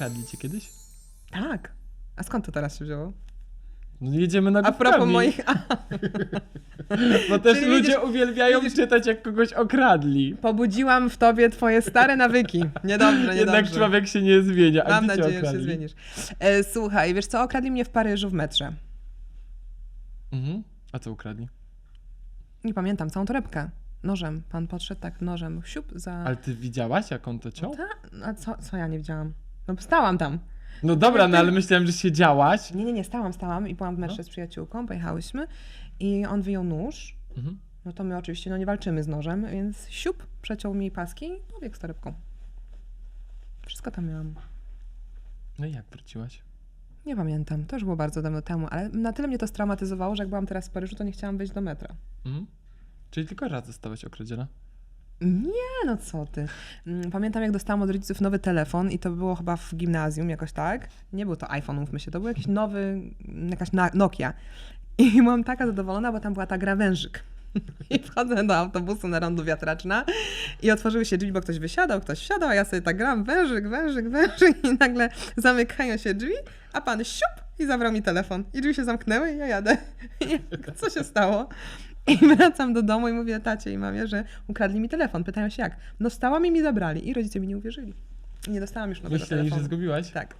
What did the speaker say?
okradli cię kiedyś? Tak. A skąd to teraz się wzięło? No jedziemy na A propos moich... Bo też Czyli ludzie widzisz- uwielbiają czytać, jak kogoś okradli. pobudziłam w tobie twoje stare nawyki. Niedobrze, Jednak niedobrze. człowiek się nie zmienia. A Mam gdzie cię nadzieję, że się okradli? zmienisz. E, słuchaj, wiesz co, okradli mnie w Paryżu w metrze. Mhm. A co ukradli? Nie pamiętam, całą torebkę. Nożem. Pan podszedł tak nożem, siup za... Ale ty widziałaś, jak on to ciął? Ta? A co, co ja nie widziałam? No stałam tam. No dobra, no ale myślałem, że siedziałaś. Nie, nie, nie, stałam, stałam i byłam w metrze No. z przyjaciółką, pojechałyśmy i on wyjął nóż. Mhm. No to my oczywiście no nie walczymy z nożem, więc siup, przeciął mi paski i pobiegł z torebką. Wszystko tam miałam. No i jak wróciłaś? Nie pamiętam, to już było bardzo dawno temu, ale na tyle mnie to straumatyzowało, że jak byłam teraz w Paryżu, to nie chciałam wejść do metra. Mhm. Czyli tylko raz zostałaś okradziona? Nie, no co ty. Mm, Pamiętam, jak dostałam od rodziców nowy telefon i to było chyba w gimnazjum jakoś tak. Nie był to iPhone, mówmy się, to był jakiś nowy, jakaś Nokia. I byłam taka zadowolona, bo tam była ta gra wężyk. I wchodzę do autobusu na rondu wiatraczna i otworzyły się drzwi, bo ktoś wysiadał, ktoś wsiadał, a ja sobie tak gram, wężyk, wężyk, wężyk i nagle zamykają się drzwi, a pan siup i zabrał mi telefon. I drzwi się zamknęły i ja jadę. I co się stało? I wracam do domu i mówię tacie i mamie, że ukradli mi telefon. Pytają się jak? No stałam i mi zabrali. I rodzice mi nie uwierzyli. I nie dostałam już nowego Myśleli, że telefonu. zgubiłaś? Tak.